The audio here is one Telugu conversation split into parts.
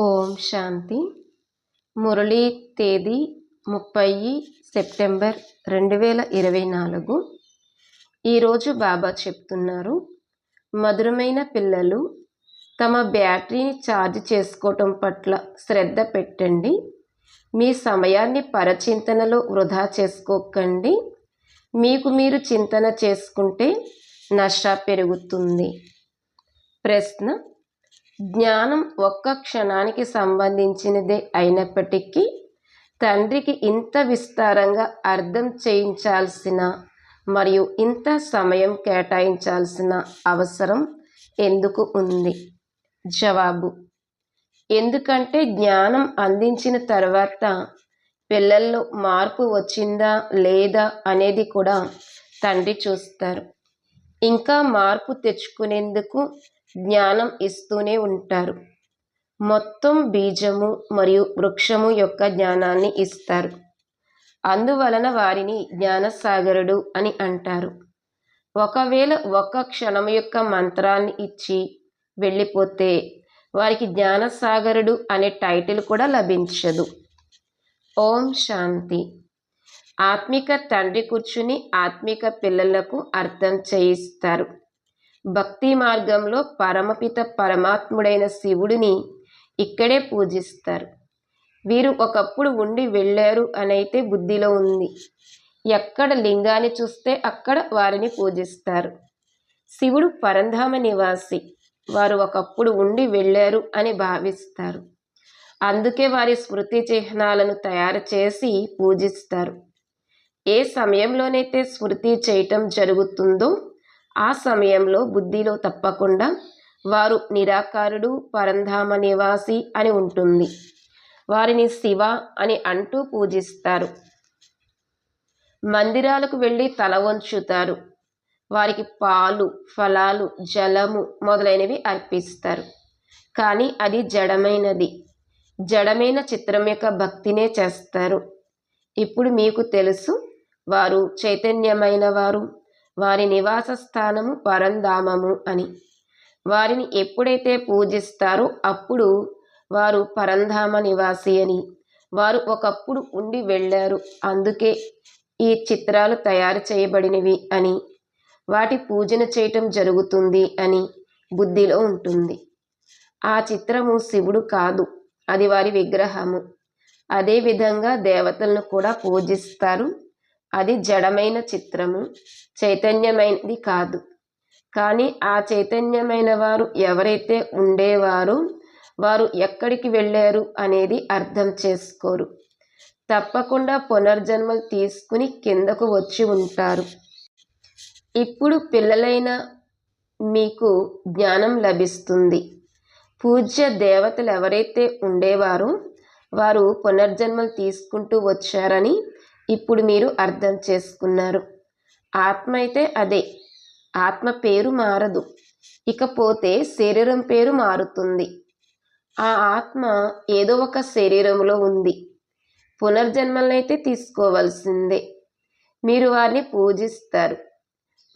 ఓం శాంతి. మురళీ తేదీ ముప్పై సెప్టెంబర్ రెండు వేల ఇరవై నాలుగు. ఈరోజు బాబా చెప్తున్నారు మధురమైన పిల్లలు తమ బ్యాటరీని ఛార్జ్ చేసుకోవటం పట్ల శ్రద్ధ పెట్టండి. మీ సమయాన్ని పరచింతనలో వృధా చేసుకోకండి. మీకు మీరు చింతన చేసుకుంటే నష్ట పెరుగుతుంది. ప్రశ్న జ్ఞానం ఒక్క క్షణానికి సంబంధించినదే అయినప్పటికీ తండ్రికి ఇంత విస్తారంగా అర్థం చేయించాల్సిన మరియు ఇంత సమయం కేటాయించాల్సిన అవసరం ఎందుకు ఉంది? జవాబు. ఎందుకంటే జ్ఞానం అందించిన తర్వాత పిల్లల్లో మార్పు వచ్చిందా లేదా అనేది కూడా తండ్రి చూస్తారు. ఇంకా మార్పు తెచ్చుకునేందుకు జ్ఞానం ఇస్తూనే ఉంటారు. మొత్తం బీజము మరియు వృక్షము యొక్క జ్ఞానాన్ని ఇస్తారు. అందువలన వారిని జ్ఞానసాగరుడు అని అంటారు. ఒకవేళ ఒక్క క్షణం యొక్క మంత్రాన్ని ఇచ్చి వెళ్ళిపోతే వారికి జ్ఞానసాగరుడు అనే టైటిల్ కూడా లభించదు. ఓం శాంతి. ఆత్మిక తండ్రి కూర్చుని ఆత్మిక పిల్లలకు అర్థం చేయిస్తారు. భక్తి మార్గంలో పరమపిత పరమాత్ముడైన శివుడిని ఇక్కడే పూజిస్తారు. వీరు ఒకప్పుడు ఉండి వెళ్ళారు అనైతే బుద్ధిలో ఉంది. ఎక్కడ లింగాన్ని చూస్తే అక్కడ వారిని పూజిస్తారు. శివుడు పరంధామ నివాసి. వారు ఒకప్పుడు ఉండి వెళ్ళారు అని భావిస్తారు. అందుకే వారి స్మృతి చిహ్నాలను తయారు చేసి పూజిస్తారు. ఏ సమయంలోనైతే స్మృతి చేయటం జరుగుతుందో ఆ సమయంలో బుద్ధిలో తప్పకుండా వారు నిరాకారుడు పరంధామ నివాసి అని ఉంటుంది. వారిని శివ అని అంటూ పూజిస్తారు. మందిరాలకు వెళ్ళి తల వంచుతారు. వారికి పాలు ఫలాలు జలము మొదలైనవి అర్పిస్తారు. కానీ అది జడమైనది. జడమైన చిత్రం యొక్క భక్తినే చేస్తారు. ఇప్పుడు మీకు తెలుసు వారు చైతన్యమైన వారు. వారి నివాస స్థానము పరంధామము అని. వారిని ఎప్పుడైతే పూజిస్తారో అప్పుడు వారు పరంధామ నివాసి అని. వారు ఒకప్పుడు ఉండి వెళ్ళారు. అందుకే ఈ చిత్రాలు తయారు చేయబడినవి అని. వాటి పూజన చేయటం జరుగుతుంది అని బుద్ధిలో ఉంటుంది. ఆ చిత్రము శివుడు కాదు. అది వారి విగ్రహము. అదేవిధంగా దేవతలను కూడా పూజిస్తారు. అది జడమైన చిత్రము చైతన్యమైనది కాదు. కానీ ఆ చైతన్యమైన వారు ఎవరైతే ఉండేవారో వారు ఎక్కడికి వెళ్ళారు అనేది అర్థం చేసుకోరు. తప్పకుండా పునర్జన్మలు తీసుకుని కిందకు వచ్చి ఉంటారు. ఇప్పుడు పిల్లలైన మీకు జ్ఞానం లభిస్తుంది. పూజ్య దేవతలు ఎవరైతే ఉండేవారో వారు పునర్జన్మలు తీసుకుంటూ వచ్చారని ఇప్పుడు మీరు అర్థం చేసుకున్నారు. ఆత్మ అయితే అదే. ఆత్మ పేరు మారదు. ఇకపోతే శరీరం పేరు మారుతుంది. ఆ ఆత్మ ఏదో ఒక శరీరంలో ఉంది. పునర్జన్మలనైతే తీసుకోవాల్సిందే. మీరు వారిని పూజిస్తారు.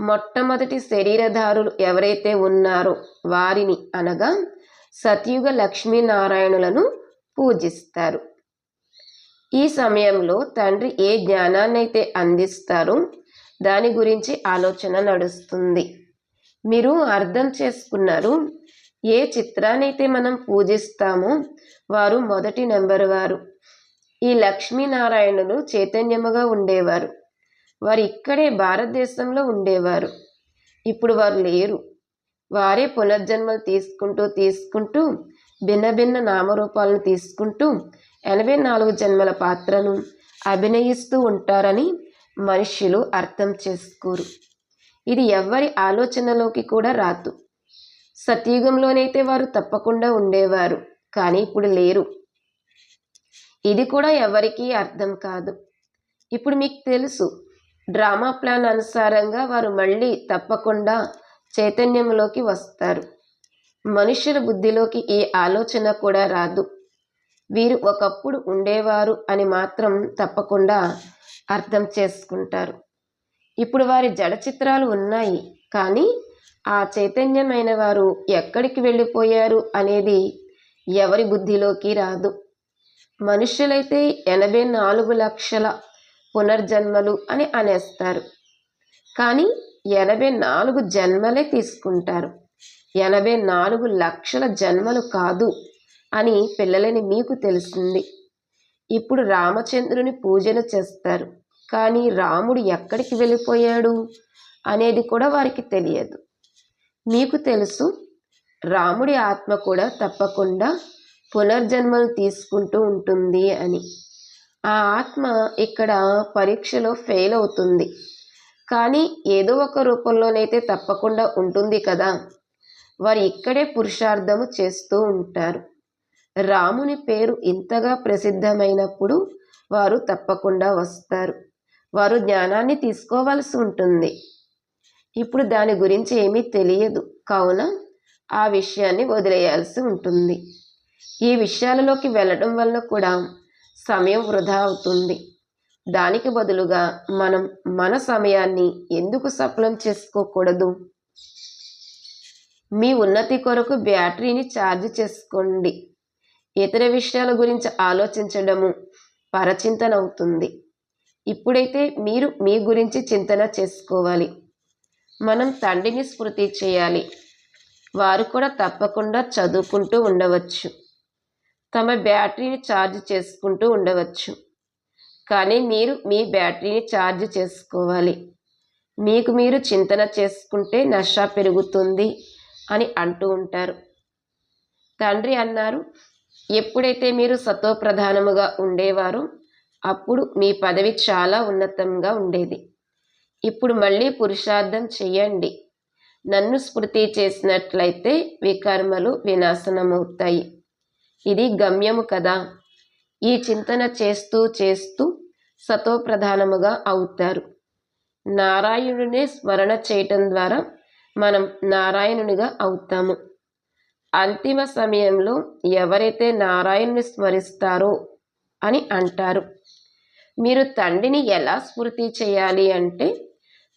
మొట్టమొదటి శరీరధారులు ఎవరైతే ఉన్నారో వారిని అనగా సతయుగ లక్ష్మీనారాయణులను పూజిస్తారు. ఈ సమయంలో తండ్రి ఏ జ్ఞానాన్నైతే అందిస్తారో దాని గురించి ఆలోచన నడుస్తుంది. మీరు అర్థం చేసుకున్నారు. ఏ చిత్రాన్నైతే మనం పూజిస్తామో వారు మొదటి నెంబర్ వారు. ఈ లక్ష్మీనారాయణులు చైతన్యముగా ఉండేవారు. వారు ఇక్కడే భారతదేశంలో ఉండేవారు. ఇప్పుడు వారు లేరు. వారే పునర్జన్మలు తీసుకుంటూ తీసుకుంటూ భిన్న భిన్న నామరూపాలను తీసుకుంటూ ఎనభై నాలుగు జన్మల పాత్రను అభినయిస్తూ ఉంటారని మనుష్యులు అర్థం చేసుకోరు. ఇది ఎవ్వరి ఆలోచనలోకి కూడా రాదు. సత్యుగంలోనైతే వారు తప్పకుండా ఉండేవారు కానీ ఇప్పుడు లేరు. ఇది కూడా ఎవరికీ అర్థం కాదు. ఇప్పుడు మీకు తెలుసు డ్రామా ప్లాన్ అనుసారంగా వారు మళ్ళీ తప్పకుండా చైతన్యంలోకి వస్తారు. మనుషుల బుద్ధిలోకి ఈ ఆలోచన కూడా రాదు. వీరు ఒకప్పుడు ఉండేవారు అని మాత్రం తప్పకుండా అర్థం చేసుకుంటారు. ఇప్పుడు వారి జడ చిత్రాలు ఉన్నాయి. కానీ ఆ చైతన్యమైన వారు ఎక్కడికి వెళ్ళిపోయారు అనేది ఎవరి బుద్ధిలోకి రాదు. మనుషులైతే ఎనభై నాలుగు లక్షల పునర్జన్మలు అని అనేస్తారు. కానీ ఎనభై నాలుగు జన్మలే తీసుకుంటారు. ఎనభై నాలుగు లక్షల జన్మలు కాదు. అని పిల్లలని మీకు తెలిసింది ఇప్పుడు రామచంద్రుని పూజన చేస్తారు. కానీ రాముడు ఎక్కడికి వెళ్ళిపోయాడు అనేది కూడా వారికి తెలియదు. మీకు తెలుసు రాముడి ఆత్మ కూడా తప్పకుండా పునర్జన్మలు తీసుకుంటూ ఉంటుంది అని. ఆ ఆత్మ ఇక్కడ పరీక్షలో ఫెయిల్ అవుతుంది. కానీ ఏదో ఒక రూపంలోనైతే తప్పకుండా ఉంటుంది కదా. వారు ఇక్కడే పురుషార్థము చేస్తూ ఉంటారు. రాముని పేరు ఇంతగా ప్రసిద్ధమైనప్పుడు వారు తప్పకుండా వస్తారు. వారు జ్ఞానాన్ని తీసుకోవాల్సి ఉంటుంది. ఇప్పుడు దాని గురించి ఏమీ తెలియదు. కావున ఆ విషయాన్ని వదిలేయాల్సి ఉంటుంది. ఈ విషయాలలోకి వెళ్ళడం వల్ల కూడా సమయం వృధా అవుతుంది. దానికి బదులుగా మనం మన సమయాన్ని ఎందుకు సఫలం చేసుకోకూడదు? మీ ఉన్నతి కొరకు బ్యాటరీని ఛార్జ్ చేసుకోండి. ఇతర విషయాల గురించి ఆలోచించడము పరచింతన అవుతుంది. ఇప్పుడైతే మీరు మీ గురించి చింతన చేసుకోవాలి. మనం తండ్రిని స్మృతి చేయాలి. వారు కూడా తప్పకుండా చదువుకుంటూ ఉండవచ్చు. తమ బ్యాటరీని ఛార్జ్ చేసుకుంటూ ఉండవచ్చు. కానీ మీరు మీ బ్యాటరీని ఛార్జ్ చేసుకోవాలి. మీకు మీరు చింతన చేసుకుంటే నష పెరుగుతుంది అని అంటూ ఉంటారు. తండ్రి అన్నారు ఎప్పుడైతే మీరు సత్వప్రధానముగా ఉండేవారో అప్పుడు మీ పదవి చాలా ఉన్నతంగా ఉండేది. ఇప్పుడు మళ్ళీ పురుషార్థం చెయ్యండి నన్ను స్మృతి చేసినట్లయితే వికర్మలు వినాశనమవుతాయి. ఇది గమ్యము కదా. ఈ చింతన చేస్తూ చేస్తూ సతోప్రధానముగా అవుతారు. నారాయణుడినే స్మరణ చేయటం ద్వారా మనం నారాయణునిగా అవుతాము. అంతిమ సమయంలో ఎవరైతే నారాయణ్ని స్మరిస్తారో అని అంటారు. మీరు తండ్రిని ఎలా స్మృతి చేయాలి అంటే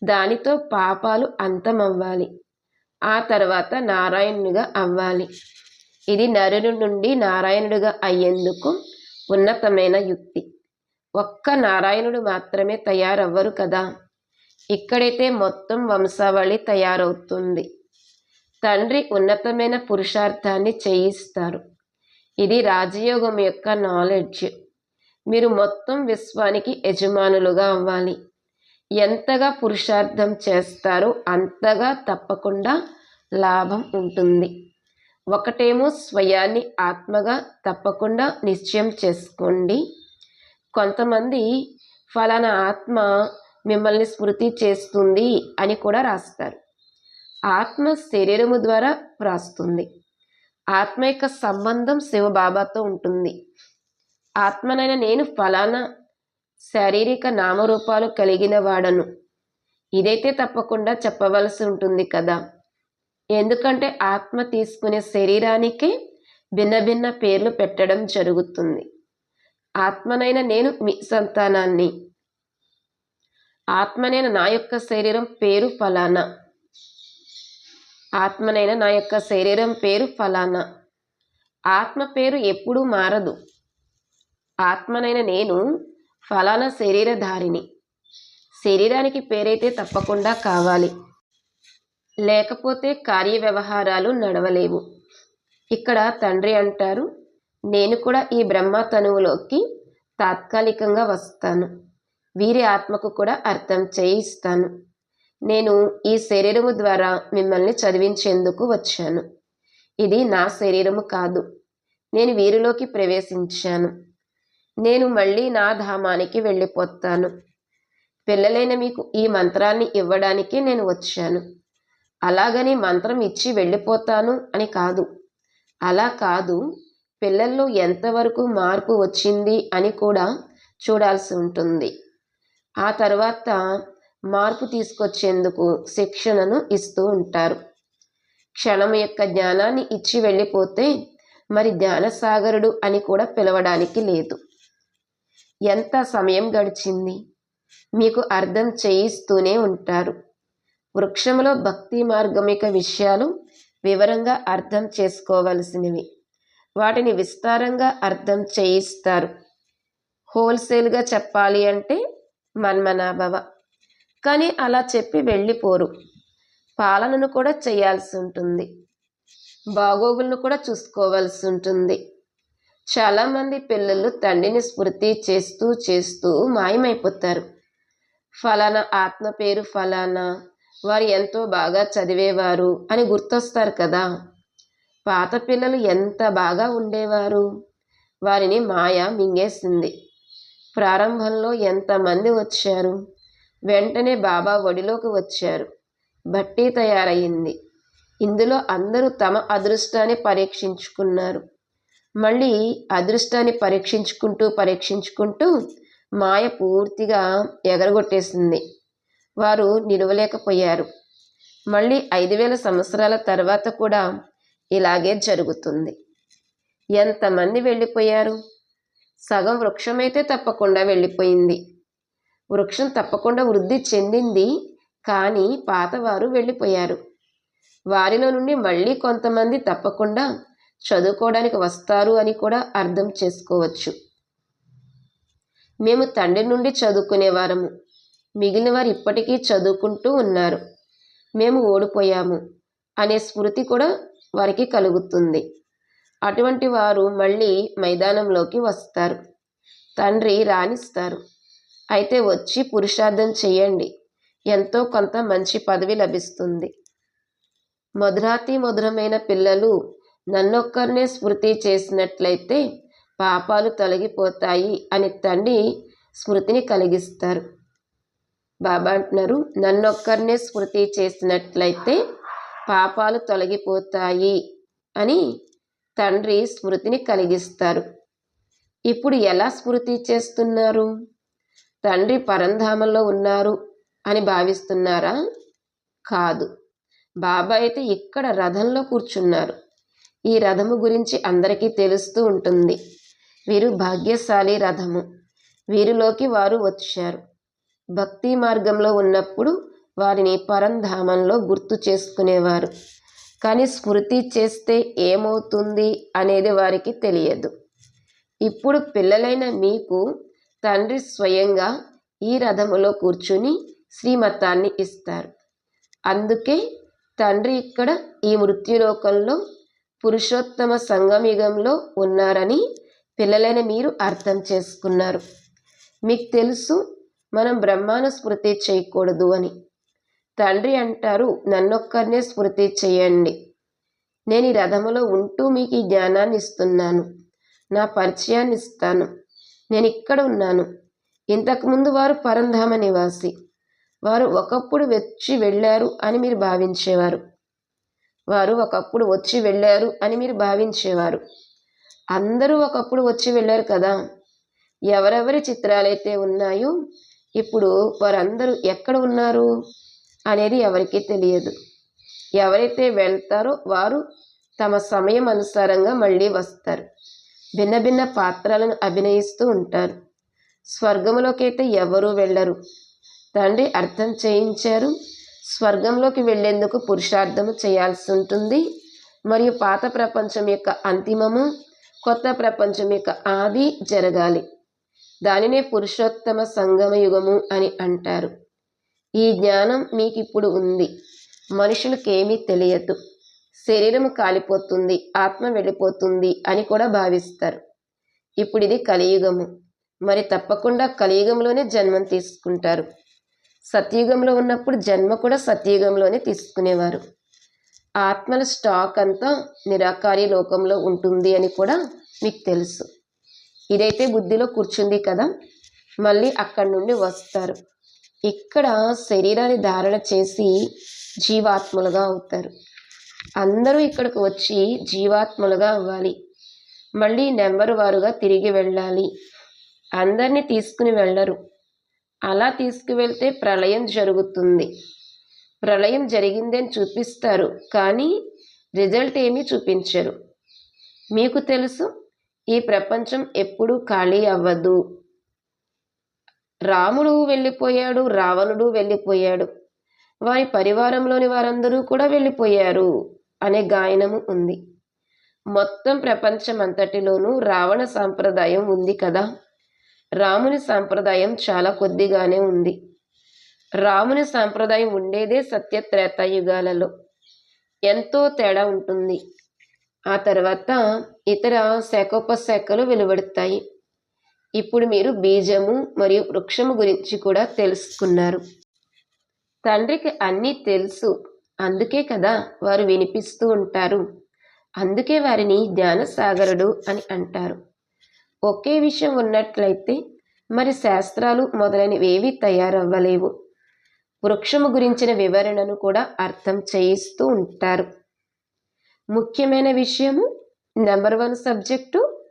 దానితో పాపాలు అంతమవ్వాలి. ఆ తర్వాత నారాయణునిగా అవ్వాలి. ఇది నరుడు నుండి నారాయణుడిగా అయ్యేందుకు ఉన్నతమైన యుక్తి. ఒక్క నారాయణుడు మాత్రమే తయారవ్వరు కదా. ఇక్కడైతే మొత్తం వంశావళి తయారవుతుంది. తండ్రి ఉన్నతమైన పురుషార్థాన్ని చేయిస్తారు. ఇది రాజయోగం యొక్క నాలెడ్జ్. మీరు మొత్తం విశ్వానికి యజమానులుగా అవ్వాలి. ఎంతగా పురుషార్థం చేస్తారో అంతగా తప్పకుండా లాభం ఉంటుంది. ఒకటేమో స్వయాన్ని ఆత్మగా తప్పకుండా నిశ్చయం చేసుకోండి. కొంతమంది ఫలానా ఆత్మ మిమ్మల్ని స్మృతి చేస్తుంది అని కూడా రాస్తారు. ఆత్మ శరీరము ద్వారా వ్రాస్తుంది. ఆత్మ యొక్క సంబంధం శివబాబాతో ఉంటుంది. ఆత్మనైన నేను ఫలానా శారీరక నామరూపాలు కలిగిన వాడను. ఇదైతే తప్పకుండా చెప్పవలసి ఉంటుంది కదా. ఎందుకంటే ఆత్మ తీసుకునే శరీరానికే భిన్న భిన్న పేర్లు పెట్టడం జరుగుతుంది. ఆత్మనైన నేను మీ సంతానాన్ని. ఆత్మనైన నా యొక్క శరీరం పేరు ఫలానా. ఆత్మనైన నా యొక్క శరీరం పేరు ఫలానా. ఆత్మ పేరు ఎప్పుడూ మారదు. ఆత్మనైన నేను ఫలానా శరీరధారిని. శరీరానికి పేరైతే తప్పకుండా కావాలి. లేకపోతే కార్య వ్యవహారాలు నడవలేవు. ఇక్కడ తండ్రి అంటారు నేను కూడా ఈ బ్రహ్మ తనువులోకి తాత్కాలికంగా వస్తాను. వీరి ఆత్మకు కూడా అర్థం చేయిస్తాను. నేను ఈ శరీరము ద్వారా మిమ్మల్ని చదివించేందుకు వచ్చాను. ఇది నా శరీరము కాదు. నేను వీరిలోకి ప్రవేశించాను. నేను మళ్ళీ నా ధామానికి వెళ్ళిపోతాను. పిల్లలైన మీకు ఈ మంత్రాన్ని ఇవ్వడానికి నేను వచ్చాను. అలాగని మంత్రం ఇచ్చి వెళ్ళిపోతాను అని కాదు. అలా కాదు పిల్లల్లో ఎంతవరకు మార్పు వచ్చింది అని కూడా చూడాల్సి ఉంటుంది. ఆ తర్వాత మార్పు తీసుకొచ్చేందుకు శిక్షణను ఇస్తూ ఉంటారు. క్షణం యొక్క జ్ఞానాన్ని ఇచ్చి వెళ్ళిపోతే మరి జ్ఞానసాగరుడు అని కూడా పిలవడానికి లేదు. ఎంత సమయం గడిచింది? మీకు అర్థం చేయిస్తూనే ఉంటారు. వృక్షంలో భక్తి మార్గమిక విషయాలు వివరంగా అర్థం చేసుకోవలసినవి. వాటిని విస్తారంగా అర్థం చేయిస్తారు. హోల్సేల్గా చెప్పాలి అంటే మన్మనాభవ. కానీ అలా చెప్పి వెళ్ళిపోరు. పాలనను కూడా చేయాల్సి ఉంటుంది బాగోగులను కూడా చూసుకోవాల్సి ఉంటుంది చాలామంది పిల్లలు తండ్రిని స్మృతి చేస్తూ చేస్తూ మాయమైపోతారు. ఫలానా ఆత్మ పేరు ఫలానా వారు ఎంతో బాగా చదివేవారు అని గుర్తొస్తారు కదా. పాత పిల్లలు ఎంత బాగా ఉండేవారు. వారిని మాయ మింగేసింది. ప్రారంభంలో ఎంతమంది వచ్చారు? వెంటనే బాబా ఒడిలోకి వచ్చారు. బట్టీ తయారయ్యింది. ఇందులో అందరూ తమ అదృష్టాన్ని పరీక్షించుకున్నారు. మళ్ళీ అదృష్టాన్ని పరీక్షించుకుంటూ పరీక్షించుకుంటూ మాయ పూర్తిగా ఎగరగొట్టేసింది. వారు నిలవలేకపోయారు. మళ్ళీ ఐదు వేల సంవత్సరాల తర్వాత కూడా ఇలాగే జరుగుతుంది. ఎంతమంది వెళ్ళిపోయారు? సగం వృక్షమైతే తప్పకుండా వెళ్ళిపోయింది. వృక్షం తప్పకుండా వృద్ధి చెందింది కానీ పాతవారు వెళ్ళిపోయారు. వారిలో నుండి మళ్ళీ కొంతమంది తప్పకుండా చదువుకోవడానికి వస్తారు అని కూడా అర్థం చేసుకోవచ్చు. మేము తండ్రి నుండి చదువుకునేవారము మిగిలిన వారు ఇప్పటికీ చదువుకుంటూ ఉన్నారు. మేము ఓడిపోయాము అనే స్మృతి కూడా వారికి కలుగుతుంది. అటువంటి వారు మళ్ళీ మైదానంలోకి వస్తారు. తండ్రి రాణిస్తారు. అయితే వచ్చి పురుషార్థం చేయండి. ఎంతో కొంత మంచి పదవి లభిస్తుంది. మధురాతి మధురమైన పిల్లలు నన్నొక్కరినే స్మృతి చేసినట్లయితే పాపాలు తొలగిపోతాయి అని తండ్రి స్మృతిని కలిగిస్తారు. బాబా అంటున్నారు నన్నొక్కరినే స్మృతి చేసినట్లయితే పాపాలు తొలగిపోతాయి అని తండ్రి స్మృతిని కలిగిస్తారు. ఇప్పుడు ఎలా స్మృతి చేస్తున్నారు? తండ్రి పరంధామంలో ఉన్నారు అని భావిస్తున్నారా? కాదు. బాబా అయితే ఇక్కడ రథంలో కూర్చున్నారు. ఈ రథము గురించి అందరికీ తెలుస్తూ ఉంటుంది. వీరు భాగ్యశాలి రథము. వీరిలోకి వారు వచ్చారు. భక్తి మార్గంలో ఉన్నప్పుడు వారిని పరంధామంలో గుర్తు చేసుకునేవారు. కానీ స్మృతి చేస్తే ఏమవుతుంది అనేది వారికి తెలియదు. ఇప్పుడు పిల్లలైన మీకు తండ్రి స్వయంగా ఈ రథములో కూర్చుని శ్రీమతాన్ని ఇస్తారు. అందుకే తండ్రి ఇక్కడ ఈ మృత్యులోకంలో పురుషోత్తమ సంగమిగంలో ఉన్నారని పిల్లలైన మీరు అర్థం చేసుకున్నారు. మీకు తెలుసు మనం బ్రహ్మాను స్మృతి చేయకూడదు అని. తండ్రి అంటారు నన్నొక్కరినే స్మృతి చేయండి. నేను ఈ రథములో ఉంటూ మీకు ఈ జ్ఞానాన్ని ఇస్తున్నాను. నా పరిచయాన్ని ఇస్తాను. నేను ఇక్కడ ఉన్నాను ఇంతకుముందు వారు పరంధామ నివాసి. వారు ఒకప్పుడు వచ్చి వెళ్ళారు అని మీరు భావించేవారు. వారు ఒకప్పుడు వచ్చి వెళ్ళారు అని మీరు భావించేవారు. అందరూ ఒకప్పుడు వచ్చి వెళ్ళారు కదా. ఎవరెవరి చిత్రాలైతే ఉన్నాయో ఇప్పుడు వారందరూ ఎక్కడ ఉన్నారు అనేది ఎవరికీ తెలియదు. ఎవరైతే వెళ్తారో వారు తమ సమయం అనుసారంగా మళ్ళీ వస్తారు. భిన్న భిన్న పాత్రలను అభినయిస్తూ ఉంటారు. స్వర్గంలోకి అయితే ఎవరూ వెళ్ళరు. తండ్రి అర్థం చేయించారు. స్వర్గంలోకి వెళ్ళేందుకు పురుషార్థము చేయాల్సి ఉంటుంది. మరియు పాత ప్రపంచం యొక్క అంతిమము కొత్త ప్రపంచం యొక్క ఆది జరగాలి. దానినే పురుషోత్తమ సంగమ యుగము అని అంటారు. ఈ జ్ఞానం మీకు ఇప్పుడు ఉంది. మనుషులకేమీ తెలియదు. శరీరం కాలిపోతుంది ఆత్మ వెళ్ళిపోతుంది అని కూడా భావిస్తారు. ఇప్పుడు ఇది కలియుగము. మరి తప్పకుండా కలియుగంలోనే జన్మం తీసుకుంటారు. సత్యుగంలో ఉన్నప్పుడు జన్మ కూడా సత్యుగంలోనే తీసుకునేవారు. ఆత్మల స్టాక్ అంతా నిరాకారి లోకంలో ఉంటుంది అని కూడా మీకు తెలుసు. ఇదైతే బుద్ధిలో కూర్చుంది కదా మళ్ళీ అక్కడి నుండి వస్తారు. ఇక్కడ శరీరాన్ని ధారణ చేసి జీవాత్మలుగా అవుతారు. అందరూ ఇక్కడికి వచ్చి జీవాత్మలుగా అవ్వాలి. మళ్ళీ నెంబర్ వారుగా తిరిగి వెళ్ళాలి. అందరినీ తీసుకుని వెళ్ళరు. అలా తీసుకువెళ్తే ప్రళయం జరుగుతుంది. ప్రళయం జరిగిందని చూపిస్తారు. కానీ రిజల్ట్ ఏమీ చూపించరు. మీకు తెలుసు ఈ ప్రపంచం ఎప్పుడూ ఖాళీ అవ్వదు. రాముడు వెళ్ళిపోయాడు రావణుడు వెళ్ళిపోయాడు. వారి పరివారంలోని వారందరూ కూడా వెళ్ళిపోయారు. అనే గాయనము ఉంది. మొత్తం ప్రపంచం అంతటిలోనూ రావణ సాంప్రదాయం ఉంది కదా? రాముని సాంప్రదాయం చాలా కొద్దిగానే ఉంది. రాముని సాంప్రదాయం ఉండేదే సత్య త్రేతాయుగాలలో ఎంతో తేడా ఉంటుంది. ఆ తర్వాత ఇతర శాఖోపశాఖలు వెలువడతాయి. ఇప్పుడు మీరు బీజము మరియు వృక్షము గురించి కూడా తెలుసుకున్నారు. తండ్రికి అన్నీ తెలుసు. అందుకే కదా వారు వినిపిస్తూ ఉంటారు. అందుకే వారిని ధ్యానసాగరుడు అని అంటారు. ఒకే విషయం ఉన్నట్లయితే మరి శాస్త్రాలు మొదలైనవేవి తయారవ్వలేవు. వృక్షము గురించిన వివరణను కూడా అర్థం చేయిస్తూ ఉంటారు. ముఖ్యమైన విషయము నెంబర్ వన్ సబ్జెక్టు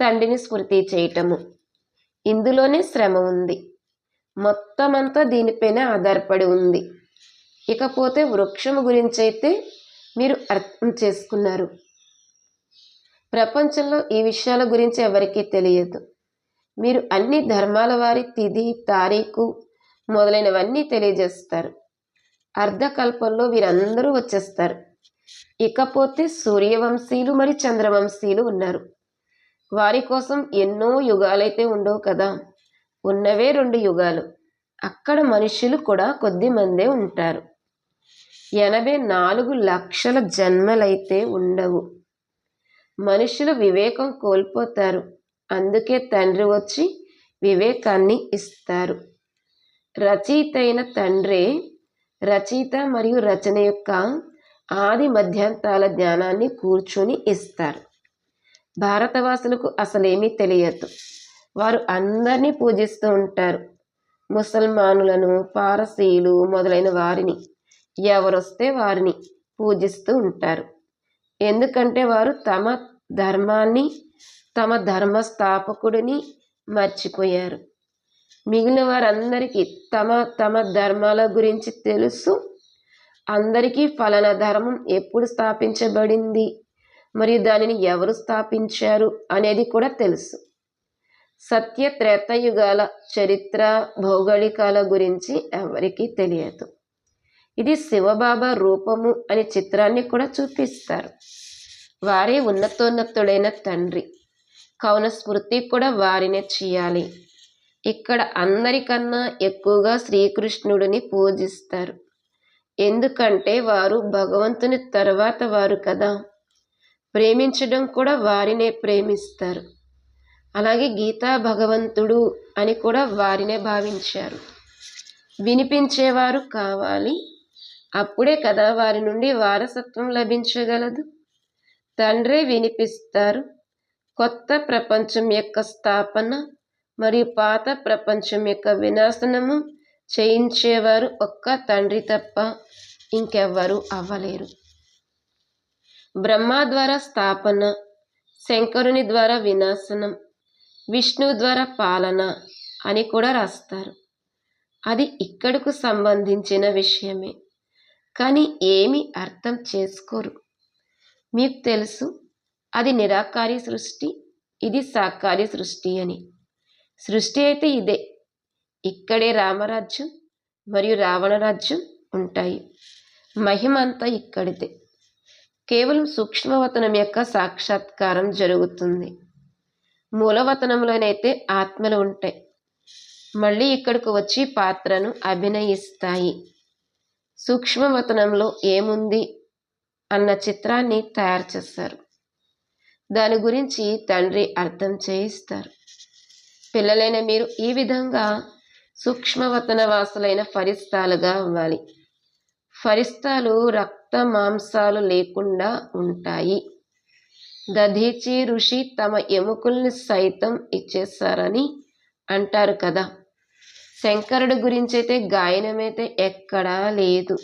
తండ్రిని స్మృతి చేయటము. ఇందులోనే శ్రమ ఉంది. మొత్తం అంతా దీనిపైన ఆధారపడి ఉంది. ఇకపోతే వృక్షము గురించి అయితే మీరు అర్థం చేసుకున్నారు. ప్రపంచంలో ఈ విషయాల గురించి ఎవరికీ తెలియదు. మీరు అన్ని ధర్మాల వారి తిథి తారీఖు మొదలైనవన్నీ తెలియజేస్తారు. అర్ధకల్పంలో వీరందరూ వచ్చేస్తారు. ఇకపోతే సూర్యవంశీయులు మరి చంద్రవంశీయులు ఉన్నారు. వారి కోసం ఎన్నో యుగాలైతే ఉండవు కదా. ఉన్నవే రెండు యుగాలు. అక్కడ మనుషులు కూడా కొద్ది మందే ఉంటారు. ఎనభై నాలుగు లక్షల జన్మలైతే ఉండవు. మనుషులు వివేకం కోల్పోతారు. అందుకే తండ్రి వచ్చి వివేకాన్ని ఇస్తారు. రచయిత అయిన తండ్రే రచయిత మరియు రచన యొక్క ఆది మధ్యాంతాల జ్ఞానాన్ని కూర్చొని ఇస్తారు. భారతవాసులకు అసలేమీ తెలియదు. వారు అందరినీ పూజిస్తూ ఉంటారు. ముసల్మానులను పారసీలు మొదలైన వారిని ఎవరొస్తే వారిని పూజిస్తూ ఉంటారు. ఎందుకంటే వారు తమ ధర్మాన్ని తమ ధర్మ స్థాపకుడిని మర్చిపోయారు. మిగిలిన వారందరికీ తమ తమ ధర్మాల గురించి తెలుసు. అందరికీ ఫలానా ధర్మం ఎప్పుడు స్థాపించబడింది మరియు దానిని ఎవరు స్థాపించారు అనేది కూడా తెలుసు. సత్య త్రేతయుగాల చరిత్ర భౌగోళికాల గురించి ఎవరికీ తెలియదు. ఇది శివబాబా రూపము అనే చిత్రాన్ని కూడా చూపిస్తారు. వారే ఉన్నతోన్నతుడైన తండ్రి. కావున స్మృతి కూడా వారినే చేయాలి. ఇక్కడ అందరికన్నా ఎక్కువగా శ్రీకృష్ణుడిని పూజిస్తారు. ఎందుకంటే వారు భగవంతుని తర్వాత వారు కదా. ప్రేమించడం కూడా వారినే ప్రేమిస్తారు. అలాగే గీతా భగవంతుడు అని కూడా వారినే భావించారు. వినిపించేవారు కావాలి. అప్పుడే కదా వారి నుండి వారసత్వం లభించగలదు. తండ్రే వినిపిస్తారు. కొత్త ప్రపంచం యొక్క స్థాపన మరియు పాత ప్రపంచం యొక్క వినాశనము చేయించేవారు ఒక్క తండ్రి తప్ప ఇంకెవ్వరూ అవ్వలేరు. బ్రహ్మ ద్వారా స్థాపన శంకరుని ద్వారా వినాశనం విష్ణు ద్వారా పాలన అని కూడా రాస్తారు. అది ఇక్కడకు సంబంధించిన విషయమే. కానీ ఏమి అర్థం చేసుకోరు. మీకు తెలుసు అది నిరాకారి సృష్టి ఇది సాకారి సృష్టి అని. సృష్టి అయితే ఇదే ఇక్కడే రామరాజ్యం మరియు రావణ రాజ్యం ఉంటాయి. మహిమ అంతా ఇక్కడిదే. కేవలం సూక్ష్మవతనం యొక్క సాక్షాత్కారం జరుగుతుంది. మూలవతనంలోనైతే ఆత్మలు ఉంటాయి. మళ్ళీ ఇక్కడికి వచ్చి పాత్రను అభినయిస్తాయి. సూక్ష్మవతనంలో ఏముంది అన్న చిత్రాన్ని తయారు చేస్తారు. దాని గురించి తండ్రి అర్థం చేయిస్తారు. పిల్లలైన మీరు ఈ విధంగా సూక్ష్మవతన వాసులైన ఫరిస్తాలుగా అవ్వాలి. ఫరిస్తాలు రక్త మాంసాలు లేకుండా ఉంటాయి. దధీచి ఋషి తమ ఎముకల్ని సైతం ఇచ్చేస్తారని అంటారు కదా. శంకరుడి గురించి అయితే గాయనమైతే ఎక్కడా లేదు.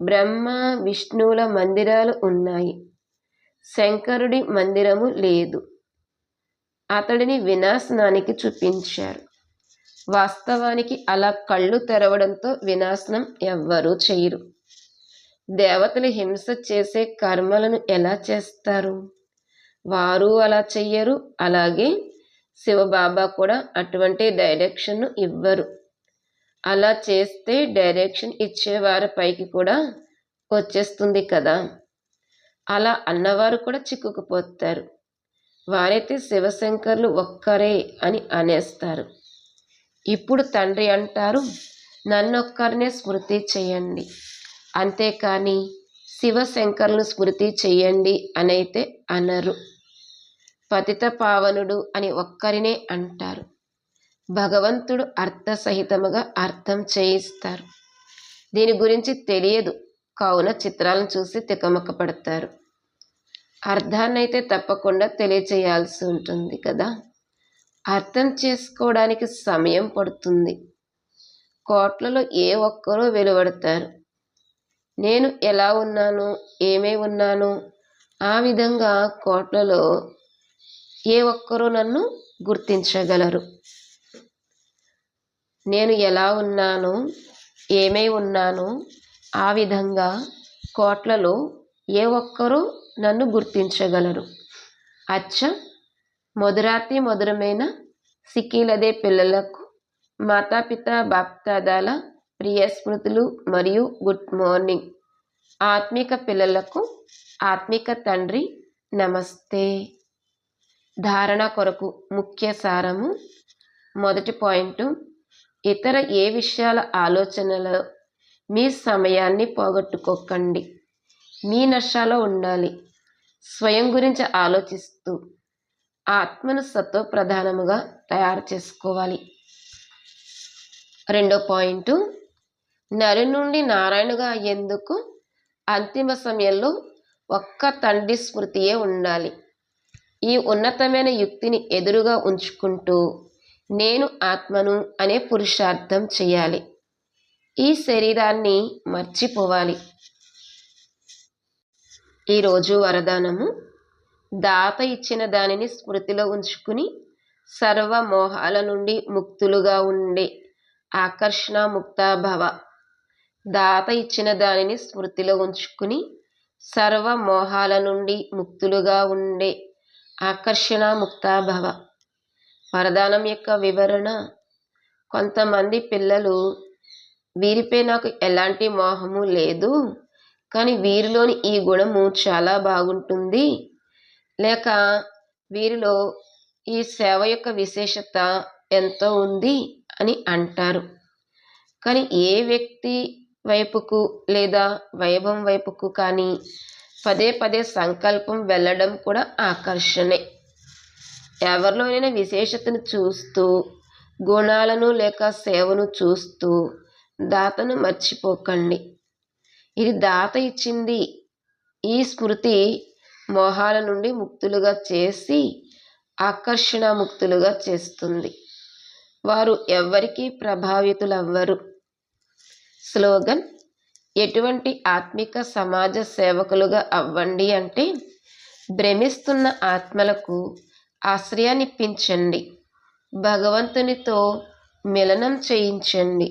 బ్రహ్మ విష్ణువుల మందిరాలు ఉన్నాయి. శంకరుడి మందిరము లేదు. అతడిని వినాశనానికి చూపించారు. వాస్తవానికి అలా కళ్ళు తెరవడంతో వినాశనం ఎవ్వరూ చేయరు. దేవతలు హింస చేసే కర్మలను ఎలా చేస్తారు? వారు అలా చెయ్యరు అలాగే శివబాబా కూడా అటువంటి డైరెక్షన్ను ఇవ్వరు. అలా చేస్తే డైరెక్షన్ ఇచ్చేవారి పైకి కూడా వచ్చేస్తుంది కదా. అలా అన్నవారు కూడా చిక్కుకుపోతారు. వారైతే శివశంకర్లు ఒక్కరే అని అనేస్తారు. ఇప్పుడు తండ్రి అంటారు నన్నొక్కరినే స్మృతి చేయండి. అంతేకాని శివశంకర్లను స్మృతి చేయండి అనైతే అనరు. పతిత పావనుడు అని ఒక్కరినే అంటారు. భగవంతుడు అర్థసహితముగా అర్థం చేయిస్తారు. దీని గురించి తెలియదు. కావున చిత్రాలను చూసి తికమక పడతారు అర్థాన్ని అయితే తప్పకుండా తెలియచేయాల్సి ఉంటుంది కదా? అర్థం చేసుకోవడానికి సమయం పడుతుంది. కోట్లలో ఏ ఒక్కరూ వెలువడతారు. నేను ఎలా ఉన్నాను? ఏమై ఉన్నాను? ఆ విధంగా కోట్లలో ఏ ఒక్కరూ నన్ను గుర్తించగలరు. నేను ఎలా ఉన్నాను ఏమై ఉన్నాను ఆ విధంగా కోట్లలో ఏ ఒక్కరూ నన్ను గుర్తించగలరు. అచ్చ మధురాతి మధురమైన సిక్కీలదే పిల్లలకు మాతాపిత బాప్తాదాల ప్రియ స్మృతులు మరియు గుడ్ మార్నింగ్. ఆత్మిక పిల్లలకు ఆత్మిక తండ్రి నమస్తే. ధారణ కొరకు ముఖ్య సారము మొదటి పాయింట్ ఇతర ఏ విషయాల ఆలోచనలో మీ సమయాన్ని పోగొట్టుకోకండి. మీ నష్టాలో ఉండాలి. స్వయం గురించి ఆలోచిస్తూ ఆత్మను సత్వ ప్రధానముగా తయారు చేసుకోవాలి. రెండో పాయింట్ నరి నుండి నారాయణగా అయ్యేందుకు అంతిమ సమయంలో ఒక్క తండ్రి స్మృతియే ఉండాలి. ఈ ఉన్నతమైన యుక్తిని ఎదురుగా ఉంచుకుంటూ నేను ఆత్మను అనే పురుషార్థం చేయాలి. ఈ శరీరాన్ని మర్చిపోవాలి. ఈరోజు వరదానము. దాత ఇచ్చిన దానిని స్మృతిలో ఉంచుకుని సర్వ మోహాల నుండి ముక్తులుగా ఉండే ఆకర్షణ ముక్తాభవ దాత ఇచ్చిన దానిని స్మృతిలో ఉంచుకుని సర్వ మోహాల నుండి ముక్తులుగా ఉండే ఆకర్షణ ముక్తాభవ. వరదానం యొక్క వివరణ కొంతమంది పిల్లలు వీరిపై నాకు ఎలాంటి మోహము లేదు కానీ వీరిలోని ఈ గుణము చాలా బాగుంటుంది. లేక వీరిలో ఈ సేవ యొక్క విశేషత ఎంతో ఉంది అని అంటారు. కానీ ఏ వ్యక్తి వైపుకు లేదా వైభవం వైపుకు కానీ పదే పదే సంకల్పం వెళ్ళడం కూడా ఆకర్షణే. ఎవరిలోనైనా విశేషతను చూస్తూ గుణాలను లేక సేవను చూస్తూ దాతను మర్చిపోకండి. ఇది దాత ఇచ్చింది ఈ స్మృతి మోహాల నుండి ముక్తులుగా చేసి ఆకర్షణ ముక్తులుగా చేస్తుంది. వారు ఎవ్వరికీ ప్రభావితులవ్వరు. స్లోగన్ ఎటువంటి ఆత్మిక సమాజ సేవకులుగా అవ్వండి అంటే భ్రమిస్తున్న ఆత్మలకు ఆశ్రయాన్నిప్పించండి. భగవంతునితో మిలనం చేయించండి.